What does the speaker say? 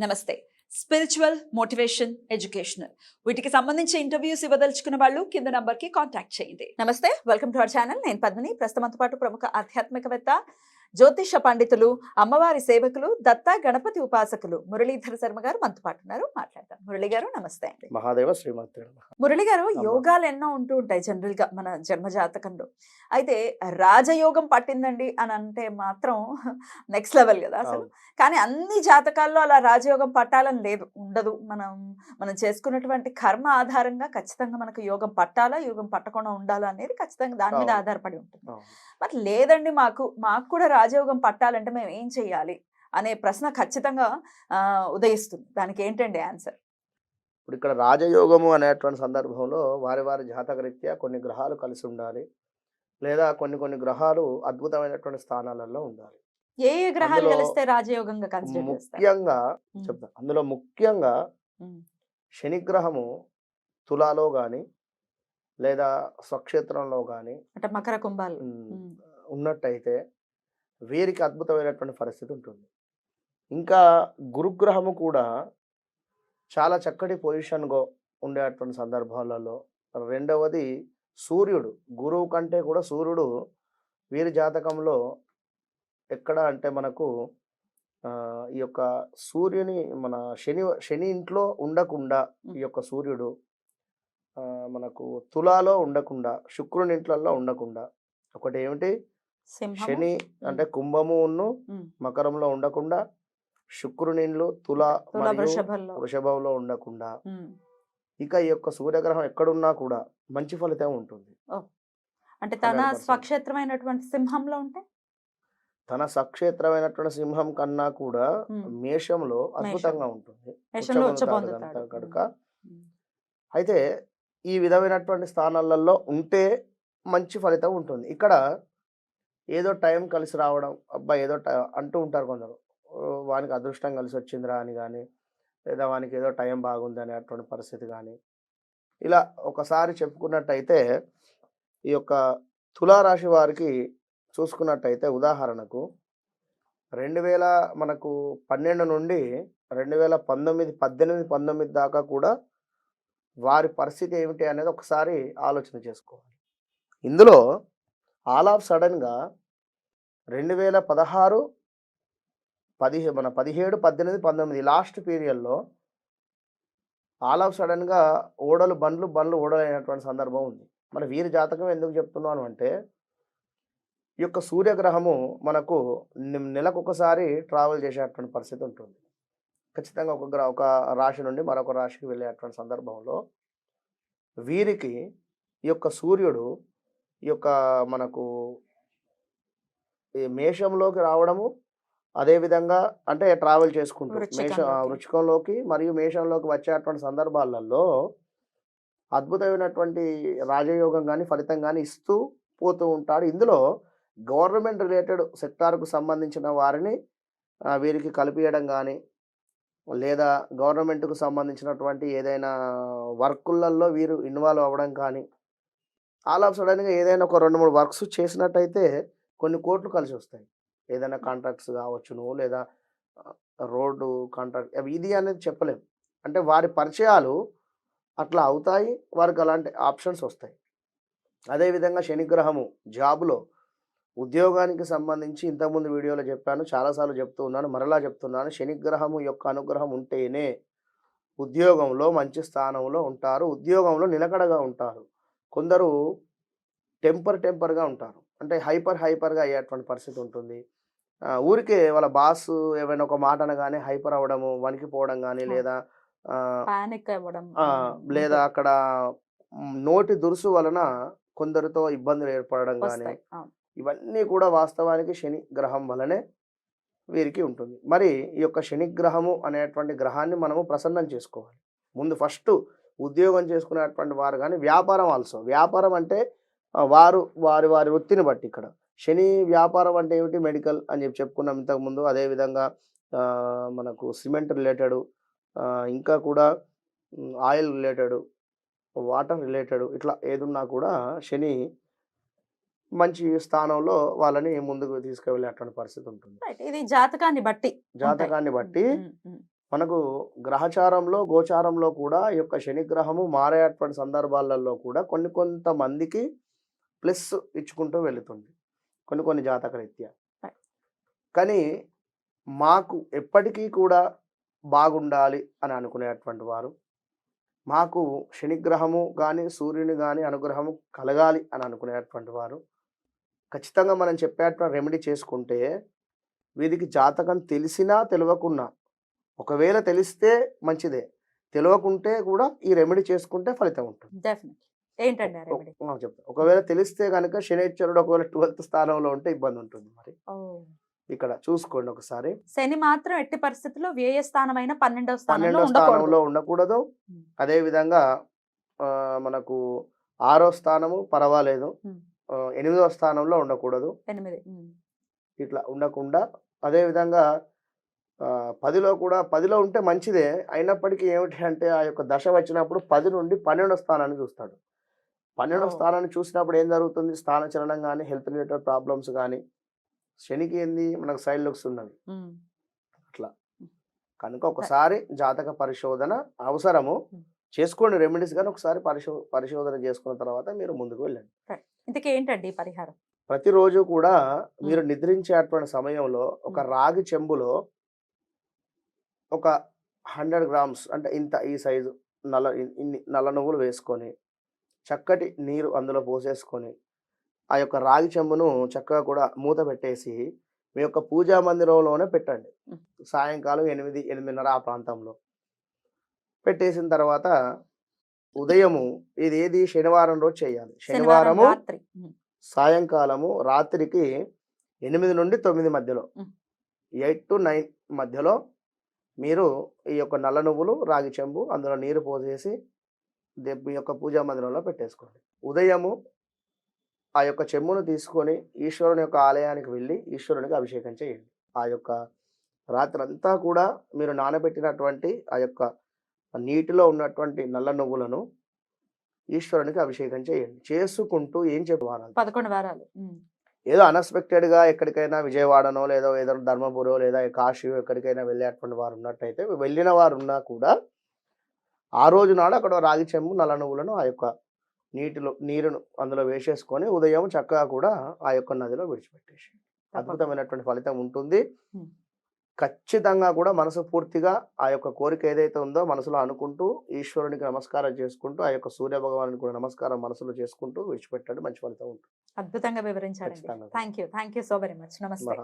నమస్తే. Spiritual motivation educational వీటికి సంబంధించి ఇంటర్వ్యూస్ ఇవ్వదలుచుకున్న వాళ్ళు కింద నంబర్కి కాంటాక్ట్ చేయండి. నమస్తే. వెల్కమ్ టు అవర్ ఛానల్ నేను పద్మిని. ప్రస్తుతంతో పాటు ప్రముఖ ఆధ్యాత్మికవేత్త జ్యోతిష పండితులు అమ్మవారి సేవకులు దత్త గణపతి ఉపాసకులు మురళీధర శర్మ గారు మనతో పాటు ఉన్నారు. మాట్లాడతాం మురళి గారు నమస్తే అండి. మహాదేవ శ్రీమతి మురళి గారు. యోగాలు ఎన్నో ఉంటూ ఉంటాయి జనరల్గా మన జన్మ జాతకంలో అయితే రాజయోగం పట్టిందండి అని అంటే మాత్రం నెక్స్ట్ లెవెల్ కదా అసలు. కానీ అన్ని జాతకాల్లో అలా రాజయోగం పట్టాలని లేదు ఉండదు. మనం మనం చేసుకున్నటువంటి కర్మ ఆధారంగా ఖచ్చితంగా మనకు యోగం పట్టాలా యోగం పట్టకుండా ఉండాలా అనేది ఖచ్చితంగా దాని మీద. ఆధారపడి ఉంటుంది. మరి లేదండి మాకు మాకు కూడా రాజయోగం పట్టాలంటే మేము ఏం చెయ్యాలి? అనే ప్రశ్న ఖచ్చితంగా ఉదయిస్తుంది. దానికి ఏంటండి ఆన్సర్? ఇప్పుడు ఇక్కడ రాజయోగము అనేటువంటి సందర్భంలో వారి వారి జాతక రీత్యా కొన్ని గ్రహాలు కలిసి ఉండాలి. లేదా కొన్ని కొన్ని గ్రహాలు అద్భుతమైనటువంటి స్థానాలలో ఉండాలి. ఏ ఏ గ్రహాలు కలిస్తే రాజయోగంగా ముఖ్యంగా చెప్తా. అందులో ముఖ్యంగా శనిగ్రహము తులాలో కానీ లేదా స్వక్షేత్రంలో కానీ అంటే మకర కుంభాలు. ఉన్నట్టయితే వీరికి అద్భుతమైనటువంటి పరిస్థితి ఉంటుంది. ఇంకా గురుగ్రహము కూడా చాలా చక్కటి పొజిషన్గా ఉండేటువంటి సందర్భాలలో రెండవది సూర్యుడు. గురువు కంటే కూడా సూర్యుడు వీరి జాతకంలో ఎక్కడ అంటే మనకు ఈ యొక్క సూర్యుని మన శని శని ఇంట్లో ఉండకుండా ఈ యొక్క సూర్యుడు మనకు తులాలో ఉండకుండా శుక్రుని ఇంట్లలో ఉండకుండా ఒకటి ఏమిటి శని అంటే కుంభము ఉన్ను మకరంలో ఉండకుండా శుక్రునిండ్లు తుల వృషభంలో. ఉండకుండా ఇక ఈ యొక్క సూర్యగ్రహం ఎక్కడున్నా కూడా మంచి ఫలితం ఉంటుంది. అంటే తన 100%. స్వక్షేత్రమైనటువంటి సింహంలో ఉంటే? తన సక్షేత్రమైనటువంటి సింహం కన్నా కూడా. మేషంలో అద్భుతంగా ఉంటుంది. కనుక అయితే ఈ విధమైనటువంటి స్థానాలలో ఉంటే మంచి ఫలితం ఉంటుంది. ఇక్కడ ఏదో టైం కలిసి రావడం అబ్బా! ఏదో టై- అంటూ ఉంటారు కొందరు. వానికి అదృష్టం కలిసి వచ్చిందిరా అని కానీ లేదా వానికి ఏదో టైం బాగుంది అనేటువంటి పరిస్థితి కానీ ఇలా ఒకసారి చెప్పుకున్నట్టయితే ఈ యొక్క తులారాశి వారికి చూసుకున్నట్టయితే ఉదాహరణకు రెండు వేల మనకు పన్నెండు నుండి రెండు వేల పంతొమ్మిది పద్దెనిమిది పంతొమ్మిది దాకా కూడా వారి పరిస్థితి ఏమిటి అనేది ఒకసారి ఆలోచన చేసుకోవాలి. ఇందులో ఆల్ ఆఫ్ సడన్గా రెండు వేల పదహారు పదిహే మన పదిహేడు పద్దెనిమిది పంతొమ్మిది లాస్ట్ పీరియడ్లో ఆల్ ఆఫ్ సడన్గా ఓడలు బండ్లు బండ్లు ఓడలైనటువంటి సందర్భం ఉంది. మన వీరి జాతకం ఎందుకు చెప్తున్నాను అంటే ఈ యొక్క సూర్యగ్రహము మనకు నెలకొకసారి నెలకు ఒకసారి ట్రావెల్ చేసేటువంటి పరిస్థితి ఉంటుంది. ఖచ్చితంగా ఒక గ్రహ ఒక రాశి నుండి మరొక రాశికి వెళ్ళేటువంటి సందర్భంలో వీరికి ఈ యొక్క సూర్యుడు ఈ యొక్క మనకు ఈ మేషంలోకి రావడము అదే విధంగా అంటే ట్రావెల్ చేసుకుంటూ మేష. వృచ్చికంలోకి మరియు మేషంలోకి వచ్చేటువంటి సందర్భాలలో అద్భుతమైనటువంటి రాజయోగం కానీ ఫలితం కానీ ఇస్తూ పోతూ ఉంటాడు ఇందులో గవర్నమెంట్ రిలేటెడ్ సెక్టార్కు సంబంధించిన వారిని వీరికి కలిపియడం కానీ లేదా గవర్నమెంట్కు సంబంధించినటువంటి ఏదైనా వర్కులలో వీరు ఇన్వాల్వ్ అవ్వడం కానీ ఆల్ ఆఫ్ సడన్గా ఏదైనా ఒక రెండు మూడు వర్క్స్ చేసినట్టయితే కొన్ని కోట్లు కలిసి వస్తాయి. ఏదైనా కాంట్రాక్ట్స్ కావచ్చును లేదా రోడ్డు కాంట్రాక్ట్ అవి ఇది అనేది చెప్పలేం. అంటే వారి పరిచయాలు అట్లా అవుతాయి వారికి అలాంటి ఆప్షన్స్ వస్తాయి. అదేవిధంగా శనిగ్రహము జాబులో ఉద్యోగానికి సంబంధించి ఇంతకుముందు వీడియోలో చెప్పాను చాలాసార్లు చెప్తూ ఉన్నాను మరలా చెప్తున్నాను. శనిగ్రహము యొక్క అనుగ్రహం ఉంటేనే ఉద్యోగంలో మంచి స్థానంలో ఉంటారు ఉద్యోగంలో నిలకడగా ఉంటారు. కొందరు టెంపర్ టెంపర్గా ఉంటారు. అంటే హైపర్ హైపర్గా అయ్యేటువంటి పరిస్థితి ఉంటుంది. ఊరికే వాళ్ళ బాస్ ఏమైనా ఒక మాట అనగానే హైపర్ అవ్వడము వణికిపోవడం కానీ. లేదా లేదా అక్కడ నోటి దురుసు వలన కొందరితో ఇబ్బందులు ఏర్పడడం కానీ. ఇవన్నీ కూడా వాస్తవానికి శని గ్రహం వలనే వీరికి ఉంటుంది. మరి ఈ యొక్క శని గ్రహము అనేటువంటి గ్రహాన్ని మనము ప్రసన్నం చేసుకోవాలి. ముందు ఫస్ట్ ఉద్యోగం చేసుకునేటువంటి వారు కానీ వ్యాపారం ఆల్సో వ్యాపారం అంటే వారు వారి వారి వృత్తిని బట్టి ఇక్కడ. శని వ్యాపారం అంటే ఏమిటి? మెడికల్ అని చెప్పి చెప్పుకున్నాం ఇంతకుముందు అదేవిధంగా మనకు సిమెంట్ రిలేటెడ్ ఇంకా కూడా ఆయిల్ రిలేటెడ్ వాటర్ రిలేటెడ్ ఇట్లా ఏదున్నా కూడా శని మంచి స్థానంలో వాళ్ళని ముందుకు తీసుకువెళ్ళేటువంటి పరిస్థితి ఉంటుంది. ఇది జాతకాన్ని బట్టి జాతకాన్ని బట్టి మనకు గ్రహచారంలో గోచారంలో కూడా ఈ యొక్క శనిగ్రహము మారేటువంటి సందర్భాలలో కూడా కొన్ని కొంతమందికి ప్లస్ ఇచ్చుకుంటూ వెళుతుంది కొన్ని కొన్ని జాతక రీత్యా. కానీ మాకు ఎప్పటికీ కూడా బాగుండాలి అని అనుకునేటువంటి వారు మాకు శనిగ్రహము కానీ సూర్యుని కానీ అనుగ్రహము కలగాలి అని అనుకునేటువంటి వారు ఖచ్చితంగా మనం చెప్పేటువంటి రెమెడీ చేసుకుంటే వీరికి జాతకం తెలిసినా తెలియకున్నా ఒకవేళ తెలిస్తే మంచిదే. తెలియకుంటే కూడా ఈ రెమెడీ చేసుకుంటే ఫలితం ఉంటుంది. ఏంటండి చెప్తా. ఒకవేళ తెలిస్తే కనుక శనిశ్వరుడు ఒకవేళ ట్వెల్త్ స్థానంలో ఉంటే ఇబ్బంది ఉంటుంది మరి. ఇక్కడ చూసుకోండి ఒకసారి. శని మాత్రం ఎట్టి పరిస్థితుల్లో వ్యయ స్థానమైన పన్నెండవ స్థానంలో పన్నెండో ఉండకూడదు. స్థానంలో ఉండకూడదు. అదే విధంగా మనకు ఆరో స్థానము పర్వాలేదు. ఉమ్. ఆ, ఎనిమిదో స్థానంలో ఉండకూడదు. ఎనిమిది. ఇట్లా ఉండకుండా అదే విధంగా పదిలో కూడా పదిలో ఉంటే మంచిదే. అయినప్పటికీ ఏమిటి అంటే ఆ యొక్క దశ వచ్చినప్పుడు పది నుండి పన్నెండో స్థానాన్ని చూస్తాడు. పన్నెండో. స్థానాన్ని చూసినప్పుడు ఏం జరుగుతుంది? స్థాన చలనం కానీ హెల్త్ రిలేటెడ్ ప్రాబ్లమ్స్ కానీ శనికి ఏంది? మనకు సైడ్ లుక్స్ ఉన్నది ఉమ్. అట్లా. కనుక ఒకసారి జాతక పరిశోధన అవసరము. చేసుకోండి రెమెడీస్ కానీ ఒకసారి పరిశో పరిశోధన చేసుకున్న తర్వాత మీరు ముందుకు వెళ్ళండి. ఇంతకీ ఏంటండి పరిహారం? ప్రతిరోజు కూడా మీరు నిద్రించేటువంటి సమయంలో ఒక రాగి చెంబులో ఒక హండ్రెడ్ గ్రామ్స్ అంటే ఇంత ఈ సైజు నల్ల ఇన్- ఇన్ని నల్ల నువ్వులు వేసుకొని చక్కటి నీరు అందులో పోసేసుకొని ఆ యొక్క రాగి చెంబును చక్కగా కూడా మూత పెట్టేసి మీ యొక్క పూజా మందిరంలోనే పెట్టండి. సాయంకాలం ఎనిమిది ఎనిమిదిన్నర ఆ ప్రాంతంలో పెట్టేసిన తర్వాత ఉదయము ఇది ఏది శనివారం రోజు చేయాలి శనివారం శనివారము. సాయంకాలము రాత్రికి ఎనిమిది నుండి తొమ్మిది మధ్యలో. ఎయిట్ టు నైన్ మధ్యలో మీరు ఈ యొక్క నల్ల నువ్వులు రాగి చెంబు అందులో నీరు పోసేసి మీ యొక్క పూజా మందిరంలో పెట్టేసుకోండి. ఉదయము ఆ యొక్క చెంబును తీసుకొని ఈశ్వరుని యొక్క ఆలయానికి వెళ్ళి ఈశ్వరునికి అభిషేకం చేయండి. ఆ యొక్క రాత్రంతా కూడా మీరు నానబెట్టినటువంటి ఆ యొక్క నీటిలో ఉన్నటువంటి నల్ల నువ్వులను ఈశ్వరునికి అభిషేకం చేయండి. చేసుకుంటూ ఏం చెప్పాలి పదకొండు వారాలు. ఏదో unexpected గా ఎక్కడికైనా విజయవాడనో లేదో ఏదో ధర్మపురో లేదా కాశీయో ఎక్కడికైనా వెళ్ళేటువంటి వారు ఉన్నట్టయితే వెళ్ళిన వారు ఉన్నా కూడా ఆ రోజు నాడు అక్కడ రాగి చెంబు నల్ల నువ్వులను ఆ యొక్క నీటిలో నీరును అందులో వేసేసుకొని ఉదయం చక్కగా కూడా ఆ యొక్క నదిలో విడిచిపెట్టేసి. అద్భుతమైనటువంటి ఫలితం ఉంటుంది. ఖచ్చితంగా కూడా మనసు పూర్తిగా ఆ యొక్క కోరిక ఏదైతే ఉందో మనసులో అనుకుంటూ ఈశ్వరునికి నమస్కారం చేసుకుంటూ ఆ యొక్క సూర్య భగవానికి కూడా నమస్కారం మనసులో చేసుకుంటూ విడిచిపెట్టండి. మంచి ఫలితం ఉంటుంది. అద్భుతంగా ఖచ్చితంగా. Thank you thank you so very much నమస్తే. మహా